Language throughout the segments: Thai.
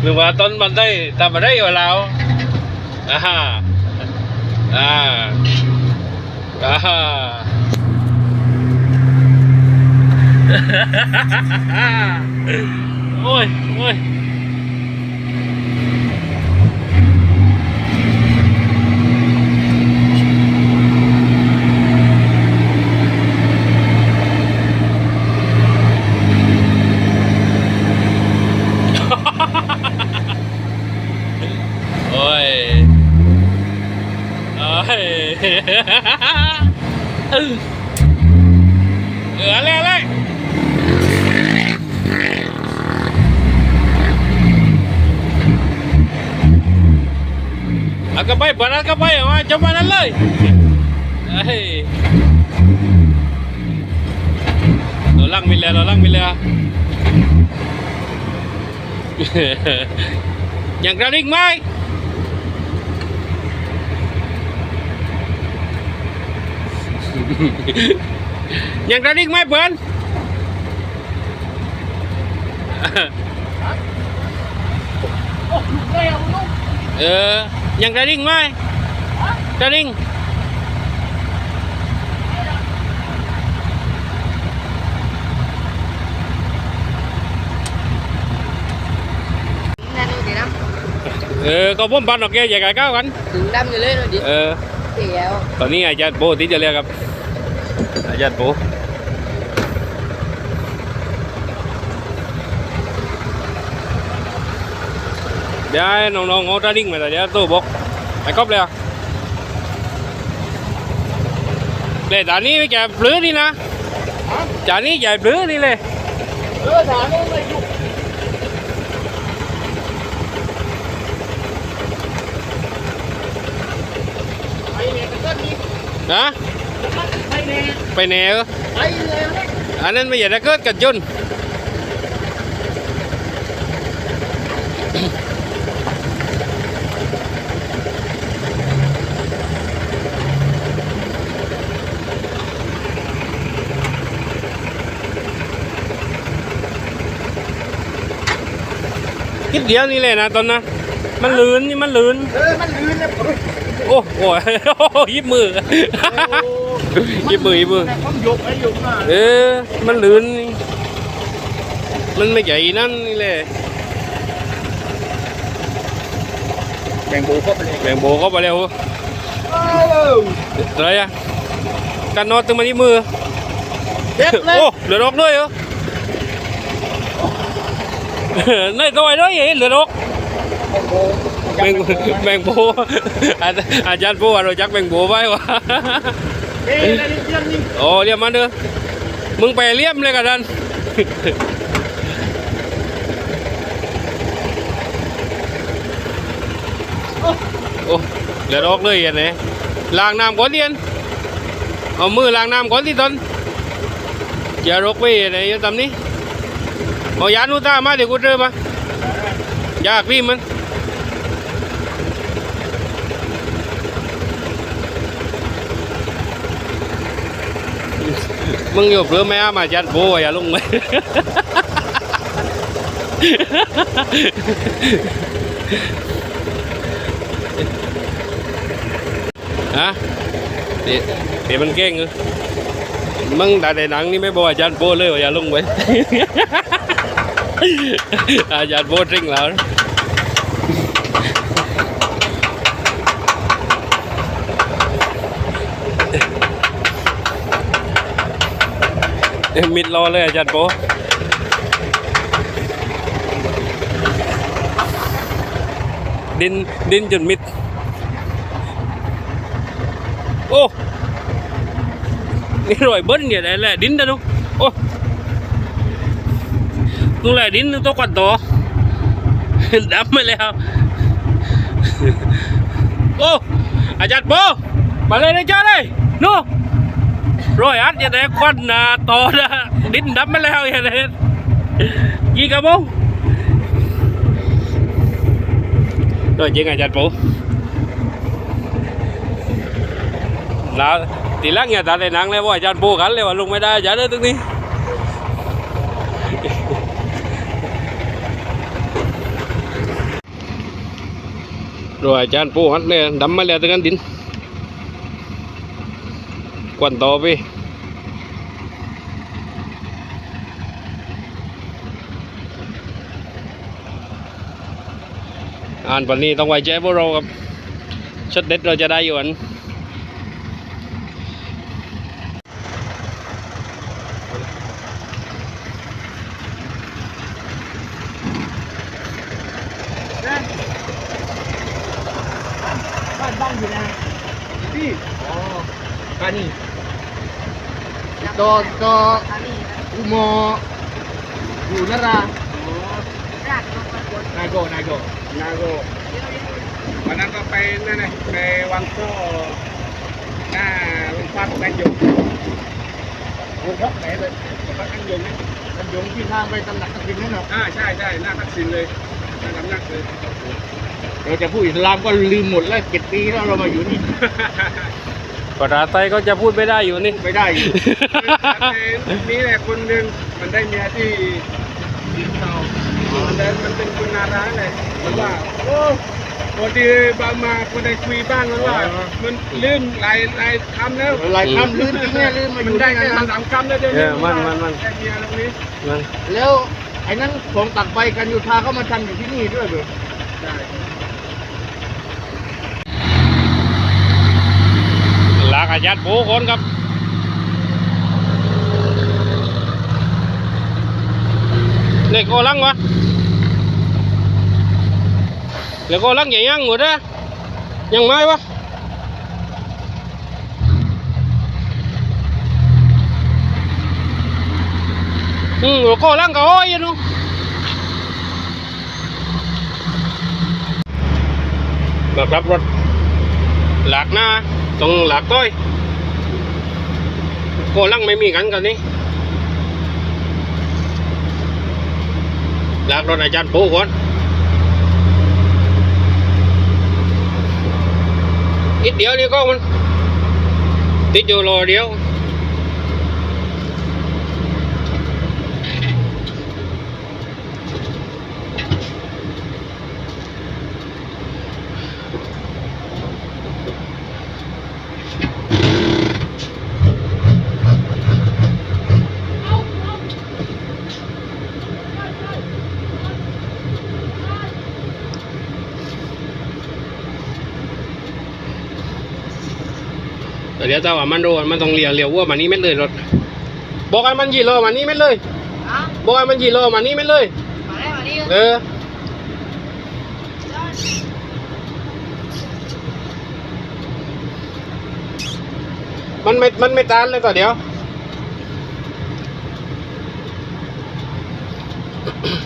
หรือว่าต้นมันได้ทำมาได้อยู่แล้วอ่าอ่าอ่าโอ้ยโอ้ย โอ้ยโอ้ย เอออะไรอะไรเอา กระไปปนเอากระไปเอาจมานั้นเลยเฮ้ยเราลังมินแล้วเราลังมินแล้วอย่างกระดิ่งไหมอย่างกระดิ่งไหมเพื่อนเออ ย่างกระดิ่งไหมกระดิ่งนั่นดูดินะเออก็พุ่มปันออกแกอย่าไก่ก้าวกันถึงดำอยู่เลยดูดิเออเสียวตอนนี้อาจารย์โปติดจะเรียกครับอาจารย์โป เดี๋ยวให้น้องๆเอาตาดิ้งมาแต่เดี๋ยวตู้บอกไปครบเลยอะเดี๋ยวจานนี้ไม่แก่ปลื้อนี่นะจานนี้ใหญ่ปลื้อนี่เลยเออถามว่าไม่อยู่ไปเนี่ยก็มีนะไปเนี่ยไปไหนเออไปเลยนะอันนั้นไม่อยากจะเกิดกันจน คิดเดียวนี่เลยนะตอนนะ มันลื่นนี่มันลื่นเออมันลื่นนะโอ้โหยิบมือยิบมือยิบมือผมยกไอ้ยกมาเออ มันลื่นนี่มันไม่ใหญ่นั่นนี่เลยแบ่งโบก็ไปเลยแบ่งโบเข้าไปแล้วเอออะไรอะการนอนตึงมาที่มือเด็ดเลยโอ้เหลือดอกด้วยเหรอในตัวไอ้ด้วยเหลือดอกแบ่งแบ่งโบอาจารย์โบเราจักแบ่งโบไว้วะเฮ้ยอะไรนี่ยังนี่โอ้เรียมมาเด้อมึงไปเลี่ยมเลยกันดันโอ้เหลือดอกเลยอันนี้ล้างน้ำก่อนเดียนเอามือล้างน้ำก่อนที่ต้นอย่ารกไปอะไรอย่าทำนี้ เอายานูต้ามาเดี๋ยวกูเจอมายาครีมมันมึงอยู่เพื่อแม่มาจัดโบอย่าลงไหมฮะเดี๋ยวเดี๋ยวมันเก่งมึงแต่ในหนังนี่ไม่บอกอาจารย์โบเลยว่าอย่าลงไป อาจารย์โบจริงแล้วมิดรอเลยอาจารย์โบดินดินจนมิด โอ้ นี่ rồi bớt nhỉ đấy là đính ra đâu ô nu lại đính nu to quạt to đám mới leo ô à chặt bố bà lên đây chơi đây nu rồi át vậy đấy con à, to ra đính đám mới leo vậy đấy gì cả bố rồi chị ngày chặt bố là ตีแรกเนี่ยตาในหนังเลยว่าอ รวยอาจารย์ปูฮัดเลยดำมาแล้วตั้งกันดินกวนต่อไปอ่านปันนี้ต้องไว้ใจพวกเราครับชุดเด็ดเราจะได้อยู่อันายโกนายโกวันนั้นก็ไปนั่นไงไปวังโซ่หน้าโรงพักนายงโรงพักไหนเลยโรงพักนายงนี่นายงที่ทางไปตำหนักทักษิณนั่นเหรออ่าใช่ใช่หน้าทักษิณเลยหน้าตำหนักเลย เราจะพูดอิสลามก็ลืมหมดแล้วเจ็ดปีแล้วเรามาอยู่นี่ภาษาไทยก็จะพูดไม่ได้อยู่นี่ ไม่ได้อยู่นี่แหละคนหนึ่งมันได้เมียที่ที่เก่ามันได้มันเป็นคนนาร้ายเลยมันว่าโอ้พอดีบางมาคนได้คุยบ้างมันว่า มันลืมหลายหลายคำแล้วหลายคำลืมจริงเนี่ยลืมมาอยู่นได้ได้แค่ไงสามสามคำแล้วเดี๋ยวเอนี้อมันมันมันได้เมียตรงนี้มันแล้วไอ้นั้นของตักใบกันอยู่ทาเขามาทำอยู่ที่นี่ด้วยเหรอได้ากอาจารย์ปูคนครับเล็กโอลังวะเล็กโอลังใหญ่ยังหมดนะยังไม่วะอืมโกลังก็โอ้ยนูมาครับรถหลากหน้า ตรงหลักก้อยโกลังไม่มีกันกันนี่หลักรถอาจารย์ปูก่อนอีกเดียวนี่ก็มันติดอยู่รอเดียว เดี๋ยวถ้าว่ามันโดนมันต้องเลี้ยวเลี้ยววัวมานี่เม็ดเลยรถ บอกให้มันยีโลมานี่เม็ดเลยอะบอกให้มันยีโลมานี่เม็ดเลยมาได้มาดิเออมันไม่ มันไม่ตานเลยต่อเดี๋ยว อืม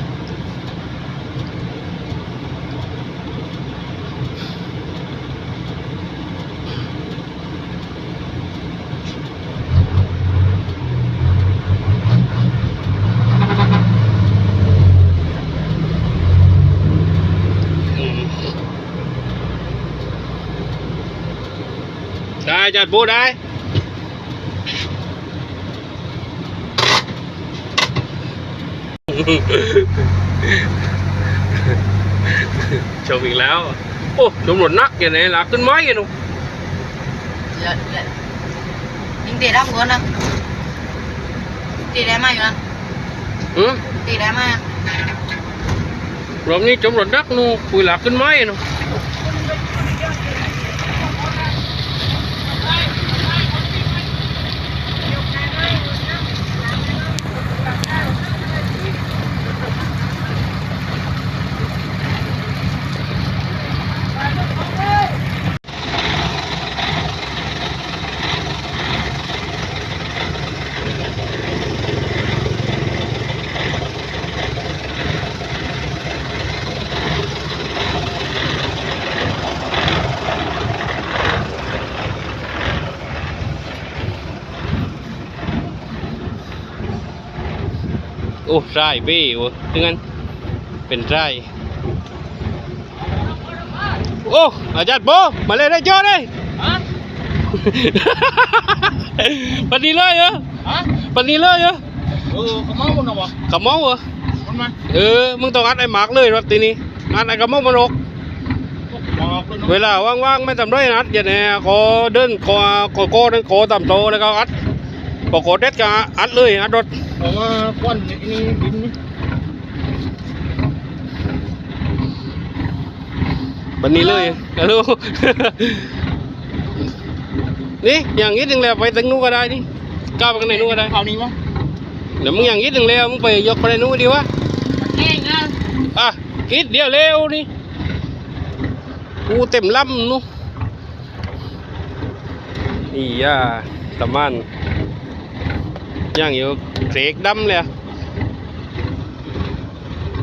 ได้จัดปูได้ชมอีกแล้ว โอ้ชมหลดนักอย่างนี้หลักขึ้นไม้กันหนูเดี๋ยวเดี๋ยวยิงตีได้ก่อนนะตีได้มาอยู่นะอืมตีได้มารอบนี้ชมหลดนักหนูคุยหลักขึ้นไม้หนู โอ้ไร่เบ้โอ้ถึงงั้นเป็นไร่โอ้อาจารย์โบมาเลยได้เจอเลยฮะปันนี้เลยเหรอฮะปันนี้เลยเหรอเออเขาเมาคนเหรอวะขมเมาเหรอคนมาเออมึงต้องอัดไอ้หมากเลยรถตีนี้อัดไอ้ขมเมามันออกบอกเลยเนาะเวลาว่างๆไม่ทำไรนัดอย่างนี้ขอเดินขอขอโก้เดินขอตามโตแล้วก็อัดพอขอเด็ดก็อัดเลยอัดรถออกมา ควันนี่นี่ดินนี่วันนี้เลยฮัลโหลนี่อย่างนี้ถึงแล้วไปถึงนู้นก็ได้นี่ก้าวไปข้างในนู้นก็ได้คราวนี้วะเดี๋ยวมึงอย่างนี้ถึงแล้วมึงไปยกไปในนู้นดีวะแห้งอะอะคิดเดียวเร็วนี่กูเต็มลำนู้นนี่ย่าตะมัน ย่างอยู่เสกดำเลยอะ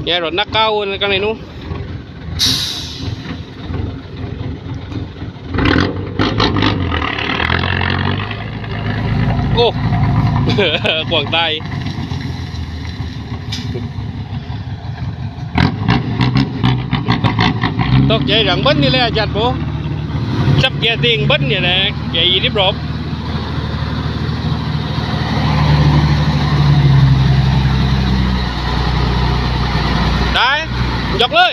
แย่รถนักเก้ากันในนู้นโอ้กวางใตายตก ยกเลย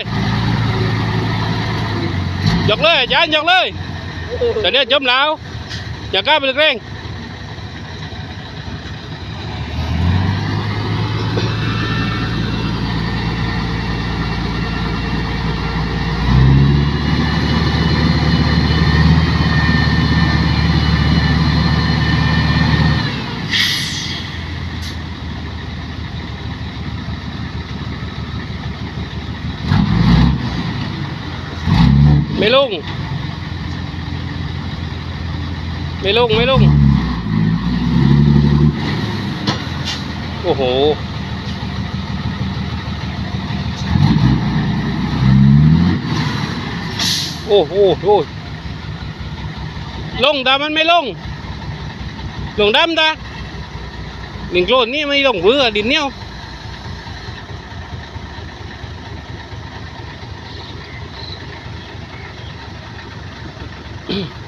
ยกเลยจานยกเลยแต่เนี้ยจมแล้วอย่ากล้าไปเร่ง ลง ไม่ลง โอ้โห โอ้โหโอ้ลงดามันไม่ลง ลงดำดาหนึ่งโกลนนี่ไม่ลงเบื่อดินเหนียวอืม